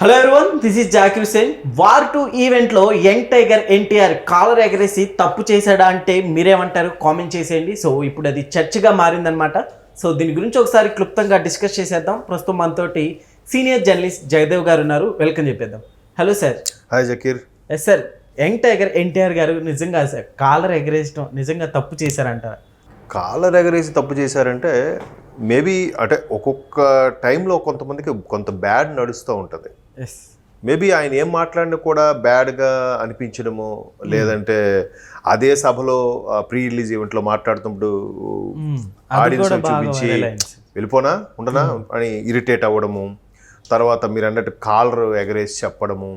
Hello everyone this is Zakir Hussain war two ఈవెంట్లో young tiger NTR collar ఎగరేసి తప్పు చేశాడా అంటే మీరేమంటారు? కామెంట్ చేసేయండి. సో ఇప్పుడు అది చర్చగా మారిందనమాట సో దీని గురించి ఒకసారి క్లుప్తంగా డిస్కస్ చేసేద్దాం. ప్రస్తుతం మనతోటి సీనియర్ జర్నలిస్ట్ జయదేవ్ గారు ఉన్నారు. వెల్కమ్ చెప్పేద్దాం. Hello sir hi Zakir yes sir young tiger NTR garu నిజంగా సార్ కాలర్ ఎగరేసడం నిజంగా తప్పు చేశారంటారా? కాలర్ ఎగరేసి తప్పు చేశారంటే మేబీ అంటే ఒక్కొక్క టైంలో కొంతమందికి కొంత బ్యాడ్ నడుస్తూ ఉంటుంది. మేబీ ఆయన ఏం మాట్లాడినా కూడా బ్యాడ్గా అనిపించడము లేదంటే అదే సభలో ప్రీ రిలీజ్ ఈవెంట్లో మాట్లాడుతున్నప్పుడు అది ఆడియన్స్ చూపించి. వెళ్ళిపోనా? ఉండనా అని ఇరిటేట్ అవ్వడము తర్వాత మీరు అన్నట్టు కాలర్ ఎగరేసి చెప్పడము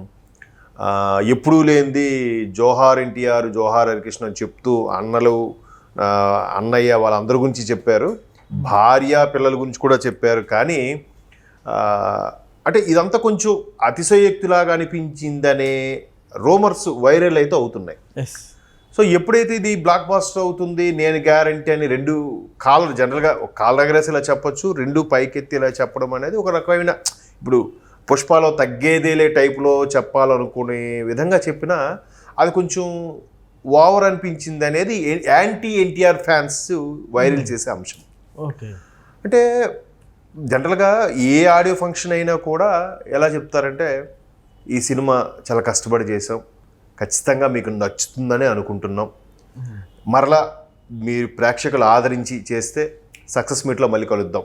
ఎప్పుడూ లేనిది జోహార్ ఎన్టీఆర్ జోహార్ హరికృష్ణ అని చెప్తూ అన్నలు అన్నయ్య వాళ్ళందరి గురించి చెప్పారు. భార్య పిల్లల గురించి కూడా చెప్పారు. కానీ అంటే ఇదంతా కొంచెం అతిశయోక్తిలాగా అనిపించిందనే రోమర్స్ వైరల్ అయితే అవుతున్నాయి. సో ఎప్పుడైతే ఇది బ్లాక్ బాస్టర్ అవుతుంది నేను గ్యారంటీ అని రెండు కాలర్ జనరల్గా ఒక కాలర్ ఇలా చెప్పొచ్చు రెండు పైకెత్తి ఇలా చెప్పడం అనేది ఒక రకమైన ఇప్పుడు పుష్పాలో తగ్గేదేలే టైప్లో చెప్పాలనుకునే విధంగా చెప్పినా అది కొంచెం ఓవర్ అనిపించింది అనేది యాంటీ ఎన్టీఆర్ ఫ్యాన్స్ వైరల్ చేసే అంశం. ఓకే అంటే జనరల్గా ఏ ఆడియో ఫంక్షన్ అయినా కూడా ఎలా చెప్తారంటే ఈ సినిమా చాలా కష్టపడి చేసాం ఖచ్చితంగా మీకు నచ్చుతుందని అనుకుంటున్నాం. మరలా మీరు ప్రేక్షకులు ఆదరించి చేస్తే సక్సెస్ మీట్లో మళ్ళీ కలుద్దాం.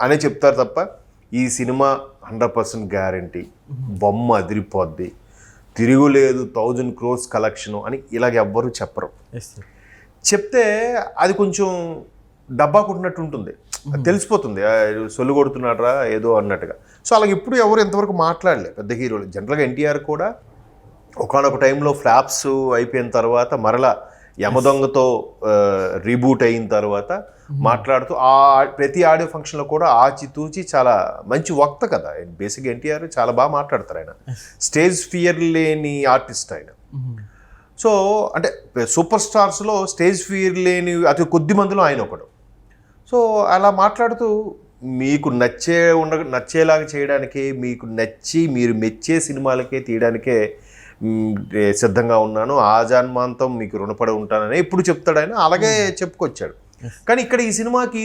అనే చెప్తారు తప్ప ఈ సినిమా హండ్రెడ్ పర్సెంట్ గ్యారంటీ. బొమ్మ అదిరిపోద్ది. తిరుగులేదు థౌజండ్ క్రోర్స్ కలెక్షను అని ఇలాగ ఎవ్వరూ చెప్పరు. చెప్తే అది కొంచెం డబ్బా కొట్టినట్టు ఉంటుంది. తెలిసిపోతుంది. సొల్లు కొడుతున్నాడ్రా ఏదో అన్నట్టుగా. సో అలాగే ఇప్పుడు ఎవరు ఎంతవరకు మాట్లాడలే. పెద్ద హీరోలు. జనరల్గా ఎన్టీఆర్ కూడా ఒకనొక టైంలో ఫ్లాప్స్ అయిపోయిన తర్వాత మరలా యమదొంగతో రీబూట్ అయిన తర్వాత మాట్లాడుతూ ఆ ప్రతి ఆడియో ఫంక్షన్లో కూడా ఆచితూచి చాలా మంచి వక్త కదా. బేసిక్ ఎన్టీఆర్ చాలా బాగా మాట్లాడతారు ఆయన. స్టేజ్ ఫియర్ లేని ఆర్టిస్ట్ ఆయన. సో అంటే సూపర్ స్టార్స్లో స్టేజ్ ఫియర్ లేని అతి కొద్ది మందిలో ఆయన ఒకడు. సో అలా మాట్లాడుతూ మీకు నచ్చే ఉండ నచ్చేలాగా చేయడానికే మీకు నచ్చి మీరు మెచ్చే సినిమాలకే తీయడానికే సిద్ధంగా ఉన్నాను. ఆ జన్మాంతం మీకు రుణపడి ఉంటానని ఇప్పుడు చెప్తాడు ఆయన. అలాగే చెప్పుకొచ్చాడు. కానీ ఇక్కడ ఈ సినిమాకి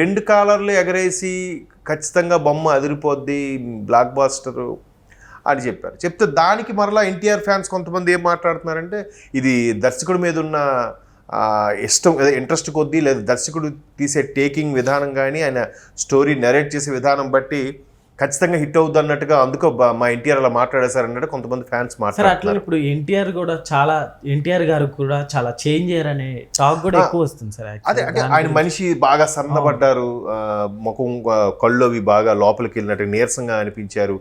రెండు కాలర్లు ఎగరేసి ఖచ్చితంగా బొమ్మ అదిరిపోద్ది బ్లాక్ బాస్టరు అని చెప్పారు. చెప్తే దానికి మరలా ఎన్టీఆర్ ఫ్యాన్స్ కొంతమంది ఏం మాట్లాడుతున్నారంటే ఇది దర్శకుడి మీద ఉన్న ఇష్టం ఇంట్రెస్ట్ కొద్దీ లేదా. దర్శకుడు తీసే టేకింగ్ విధానం కానీ ఆయన స్టోరీ నెరేట్ చేసే విధానం బట్టి ఖచ్చితంగా హిట్ అవుద్ది అన్నట్టుగా అందుకో మా ఎన్టీఆర్ అలా మాట్లాడేశారు అన్నట్టు కొంతమంది ఫ్యాన్స్ సార్ అట్లా ఇప్పుడు ఎన్టీఆర్ కూడా చాలా ఎన్టీఆర్ గారు కూడా చాలా చేంజ్ అయ్యారనే టాక్ కూడా ఎక్కువ వస్తుంది సార్ అదే. అంటే ఆయన మనిషి బాగా సన్నబడ్డారు ముఖం కళ్ళు అవి బాగా లోపలికి వెళ్ళినట్టు నీరసంగా అనిపించారు.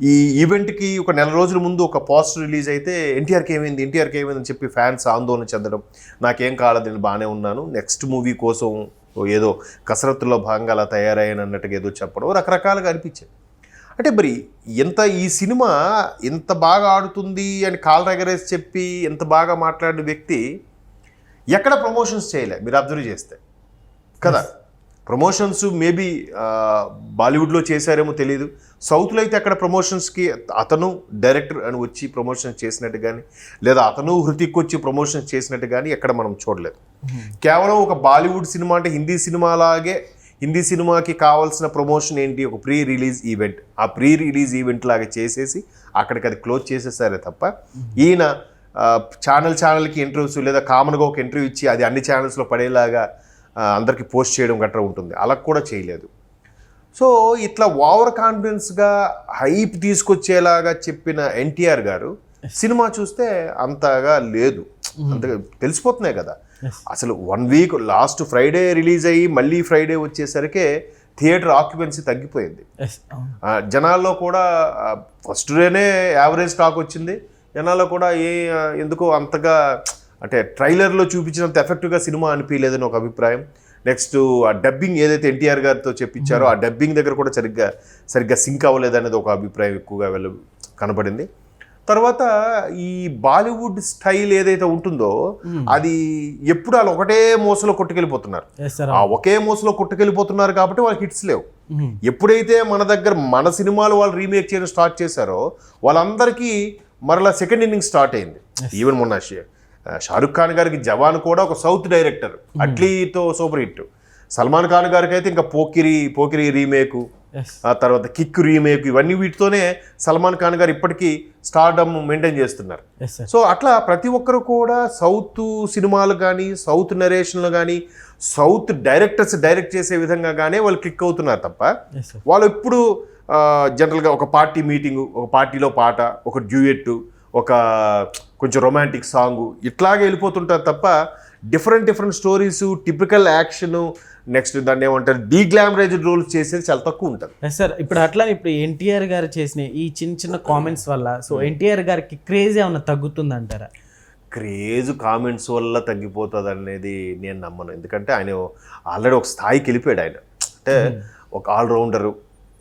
ఈ ఈవెంట్కి ఒక నెల రోజుల ముందు ఒక పోస్టర్ రిలీజ్ అయితే ఎన్టీఆర్కి ఏమైంది ఎన్టీఆర్కి ఏమైంది అని చెప్పి ఫ్యాన్స్ ఆందోళన చెందడం నాకేం కాలేదు నేను బాగానే ఉన్నాను. నెక్స్ట్ మూవీ కోసం ఏదో కసరత్తులో భాగంగా అలా తయారయ్యాను అన్నట్టుగా ఏదో చెప్పడం రకరకాలుగా అనిపించాయి. అంటే మరి ఎంత ఈ సినిమా ఎంత బాగా ఆడుతుంది అని కాల్ రెగరేసి చెప్పి ఎంత బాగా మాట్లాడిన వ్యక్తి ఎక్కడ ప్రమోషన్స్ చేయలే మీరు అబ్జర్వ్ చేస్తే. కదా? ప్రమోషన్స్ మేబీ బాలీవుడ్లో చేశారేమో తెలియదు సౌత్లో అయితే అక్కడ ప్రమోషన్స్కి అతను డైరెక్టర్ అని వచ్చి ప్రమోషన్స్ చేసినట్టు కానీ లేదా అతను హృతిక్ వచ్చి ప్రమోషన్స్ చేసినట్టు కానీ ఎక్కడ మనం చూడలేదు. కేవలం ఒక బాలీవుడ్ సినిమా అంటే హిందీ సినిమాలాగే హిందీ సినిమాకి కావాల్సిన ప్రమోషన్ ఏంటి? ఒక ప్రీ రిలీజ్ ఈవెంట్. ఆ ప్రీ రిలీజ్ ఈవెంట్ లాగా చేసేసి అక్కడికి అది క్లోజ్ చేసేసారే తప్ప ఈయన ఛానల్ ఛానల్కి ఇంటర్వ్యూస్ లేదా కామన్గా ఒక ఇంటర్వ్యూ ఇచ్చి అది అన్ని ఛానల్స్లో పడేలాగా అందరికీ పోస్ట్ చేయడం గట్రా ఉంటుంది. అలా కూడా చేయలేదు. సో ఇట్లా ఓవర్ కాన్ఫిడెన్స్గా హైప్ తీసుకొచ్చేలాగా చెప్పిన ఎన్టీఆర్ గారు సినిమా చూస్తే అంతగా లేదు. అంతగా తెలిసిపోతున్నాయి కదా. అసలు one week last Friday release అయ్యి మళ్ళీ ఫ్రైడే వచ్చేసరికి థియేటర్ ఆక్యుపెన్సీ తగ్గిపోయింది. జనాల్లో కూడా ఫస్ట్ డేనే యావరేజ్ స్టాక్ వచ్చింది. జనాల్లో కూడా ఏ ఎందుకో అంతగా అంటే ట్రైలర్లో చూపించినంత ఎఫెక్టివ్గా సినిమా అనిపించలేదని ఒక అభిప్రాయం. నెక్స్ట్ ఆ డబ్బింగ్ ఏదైతే ఎన్టీఆర్ గారితో చెప్పించారో ఆ డబ్బింగ్ దగ్గర కూడా సరిగ్గా సరిగ్గా సింక్ అవ్వలేదనేది ఒక అభిప్రాయం ఎక్కువగా వెళ్ళ కనపడింది తర్వాత ఈ బాలీవుడ్ స్టైల్ ఏదైతే ఉంటుందో అది ఎప్పుడు వాళ్ళు ఒకటే మోసలో కొట్టుకెళ్ళిపోతున్నారు. ఆ ఒకే మోసలో కొట్టుకెళ్ళిపోతున్నారు కాబట్టి వాళ్ళకి హిట్స్ లేవు. ఎప్పుడైతే మన దగ్గర మన సినిమాలు వాళ్ళు రీమేక్ చేయడం స్టార్ట్ చేశారో వాళ్ళందరికీ మరలా సెకండ్ ఇన్నింగ్ స్టార్ట్ అయింది. ఈవెన్ మొన్న షారుఖ్ ఖాన్ గారికి జవాన్ కూడా ఒక సౌత్ డైరెక్టర్ అట్లీతో సూపర్ హిట్. సల్మాన్ ఖాన్ గారికి అయితే ఇంకా పోకిరి పోకిరి రీమేకు ఆ తర్వాత కిక్ రీమేక్ ఇవన్నీ వీటితోనే సల్మాన్ ఖాన్ గారు ఇప్పటికీ స్టార్డమ్ మెయింటైన్ చేస్తున్నారు. సో అట్లా ప్రతి ఒక్కరు కూడా సౌత్ సినిమాలు కానీ సౌత్ నరేషన్లు కానీ సౌత్ డైరెక్టర్స్ డైరెక్ట్ చేసే విధంగా కానీ వాళ్ళు క్లిక్ అవుతున్నారు తప్ప వాళ్ళు ఎప్పుడు జనరల్గా ఒక పార్టీ మీటింగు ఒక పార్టీలో పాట ఒక డ్యూయెట్ ఒక కొంచెం రొమాంటిక్ సాంగ్ ఇట్లాగే వెళ్ళిపోతుంటారు తప్ప different different stories typical action next దాన్ని ఏమంటారు? డీగ్లామరైజ్డ్ రోల్స్ చేసేది చాలా తక్కువ ఉంటుంది. సార్ ఇప్పుడు అట్లా ఇప్పుడు ఎన్టీఆర్ గారు చేసిన ఈ చిన్న చిన్న కామెంట్స్ వల్ల సో ఎన్టీఆర్ గారికి క్రేజ్ ఏమన్నా తగ్గుతుంది అంటారా క్రేజ్ కామెంట్స్ వల్ల తగ్గిపోతుంది అనేది నేను నమ్మను. ఎందుకంటే ఆయన ఆల్రెడీ ఒక స్థాయికి వెళ్ళిపోయాడు ఆయన. అంటే ఒక ఆల్రౌండరు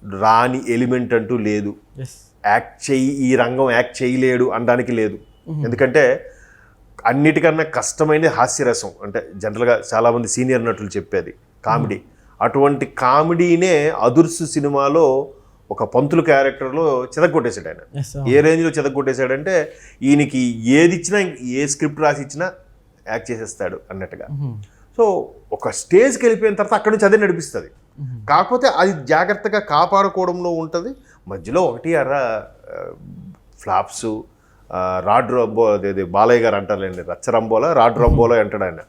రాని ఎలిమెంట్ అంటూ లేదు. యాక్ట్ చెయ్యి ఈ రంగం యాక్ట్ చేయలేడు అనడానికి లేదు. ఎందుకంటే అన్నిటికన్నా కష్టమైనది హాస్యరసం. అంటే జనరల్గా చాలామంది సీనియర్ నటులు చెప్పేది కామెడీ. అటువంటి కామెడీనే అదుర్సు సినిమాలో ఒక పంతులు క్యారెక్టర్లో చెదగొట్టేశాడు ఆయన ఏ రేంజ్లో చెదగొట్టేశాడంటే ఈయనకి ఏది ఇచ్చినా ఏ స్క్రిప్ట్ రాసి ఇచ్చినా యాక్ట్ చేసేస్తాడు అన్నట్టుగా. సో ఒక స్టేజ్కి వెళ్ళిపోయిన తర్వాత అక్కడి నుంచి అదే నడిపిస్తుంది. కాకపోతే అది జాగ్రత్తగా కాపాడుకోవడంలో ఉంటుంది. మధ్యలో ఒకటి అర్ర ఫ్లాప్స్ రాడ్ రంబో అదే బాలయ్య గారు అంటారులేండి రచ్చరంబోలో రాడ్ రంబోలో అంటాడు ఆయన.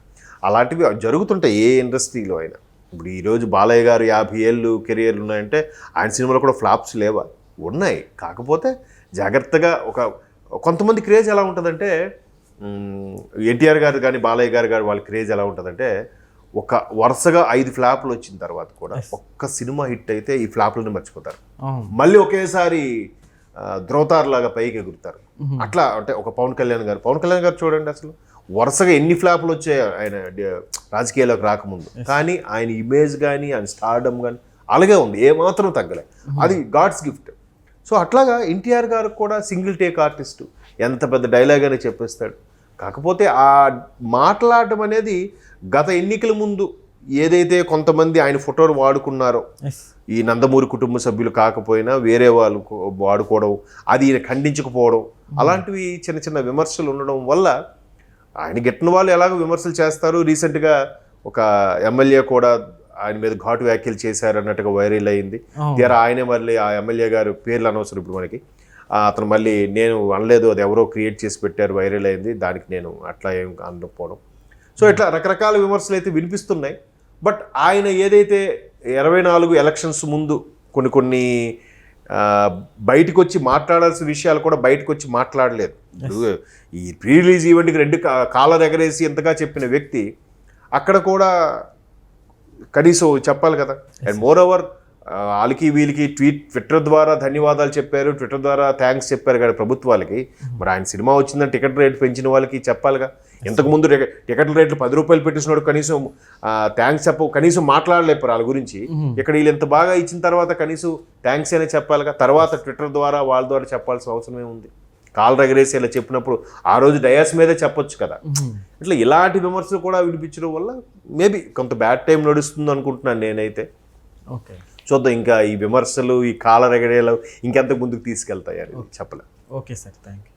అలాంటివి జరుగుతుంటాయి ఏ ఇండస్ట్రీలో అయినా. ఇప్పుడు ఈరోజు బాలయ్య గారు యాభై ఏళ్ళు కెరియర్లు ఉన్నాయంటే ఆయన సినిమాలో కూడా ఫ్లాప్స్ లేవా? ఉన్నాయి. కాకపోతే జాగ్రత్తగా ఒక కొంతమంది క్రేజ్ ఎలా ఉంటుందంటే ఎన్టీఆర్ గారు కానీ బాలయ్య గారు కానీ వాళ్ళ క్రేజ్ ఎలా ఉంటుందంటే ఒక వరుసగా ఐదు ఫ్లాప్లు వచ్చిన తర్వాత కూడా ఒక్క సినిమా హిట్ అయితే ఈ ఫ్లాప్లను మర్చిపోతారు. మళ్ళీ ఒకేసారి లాగా పైకి ఎగురుతారు. అట్లా అంటే ఒక పవన్ కళ్యాణ్ గారు పవన్ కళ్యాణ్ గారు చూడండి అసలు. వరుసగా ఎన్ని ఫ్లాప్లు వచ్చాయి ఆయన రాజకీయాల్లోకి రాకముందు. కానీ ఆయన ఇమేజ్ కానీ ఆయన స్టార్డమ్ కానీ అలాగే ఉంది ఏమాత్రం తగ్గలే. అది గాడ్స్ గిఫ్ట్ సో అట్లాగా ఎన్టీఆర్ గారు కూడా సింగిల్ టేక్ ఆర్టిస్టు ఎంత పెద్ద డైలాగ్ అని చెప్పేస్తాడు. కాకపోతే ఆ మాట్లాడడం అనేది గత ఎన్నికల ముందు ఏదైతే కొంతమంది ఆయన ఫోటోలు వాడుకున్నారో ఈ నందమూరి కుటుంబ సభ్యులు కాకపోయినా వేరే వాళ్ళు వాడుకోవడం అది ఈయన ఖండించకపోవడం అలాంటివి చిన్న చిన్న విమర్శలు ఉండడం వల్ల ఆయన గిట్టిన వాళ్ళు ఎలాగో విమర్శలు చేస్తారు. రీసెంట్గా ఒక ఎమ్మెల్యే కూడా ఆయన మీద ఘాటు వ్యాఖ్యలు చేశారు అన్నట్టుగా వైరల్ అయింది. అవును. తీరా ఆయనే మళ్ళీ ఆ ఎమ్మెల్యే గారు పేర్లు అనవసరం ఇప్పుడు మనకి. అతను మళ్ళీ నేను అనలేదు అది ఎవరో క్రియేట్ చేసి పెట్టారు వైరల్ అయింది. దానికి నేను అట్లా ఏం అనకపోవడం. సో ఇట్లా రకరకాల విమర్శలు అయితే వినిపిస్తున్నాయి. బట్ ఆయన ఏదైతే ఇరవై నాలుగు ఎలక్షన్స్ ముందు కొన్ని కొన్ని బయటకు వచ్చి మాట్లాడాల్సిన విషయాలు కూడా బయటకు వచ్చి మాట్లాడలేదు ఈ ప్రీ రిలీజ్ ఈవెంట్కి రెండు కాలర్ ఎగరేసి ఎంతగా చెప్పిన వ్యక్తి అక్కడ కూడా కనీసం చెప్పాలి కదా. అండ్ మోర్ ఓవర్ వాళ్ళకి వీళ్ళకి ట్వీట్ ట్విట్టర్ ద్వారా ధన్యవాదాలు చెప్పారు. ట్విట్టర్ ద్వారా థ్యాంక్స్ చెప్పారు కానీ ప్రభుత్వాలకి. మరి ఆయన సినిమా వచ్చిందని టికెట్ రేట్ పెంచిన వాళ్ళకి చెప్పాలిగా? ఇంతకుముందు టికె- టికెట్ రేట్లు పది రూపాయలు పెట్టించినాడు కనీసం థ్యాంక్స్ చెప్ప కనీసం మాట్లాడలేపారు వాళ్ళ గురించి. ఇక్కడ వీళ్ళు ఎంత బాగా ఇచ్చిన తర్వాత కనీసం థ్యాంక్స్ అనే చెప్పాలిగా? తర్వాత ట్విట్టర్ ద్వారా వాళ్ళ ద్వారా చెప్పాల్సిన అవసరం ఏముంది కాల్ రగరేసి ఇలా చెప్పినప్పుడు ఆ రోజు డయాస్ మీదే చెప్పొచ్చు కదా. ఇట్లా ఇలాంటి విమర్శలు కూడా వినిపించడం వల్ల మేబీ కొంత బ్యాడ్ టైం నడుస్తుంది అనుకుంటున్నాను నేనైతే. ఓకే. చూద్దాం ఇంకా ఈ విమర్శలు ఈ కాల రగడేలు ఇంకెంత ముందుకు తీసుకెళ్తాయి అని చెప్పలేం. Okay sir thank you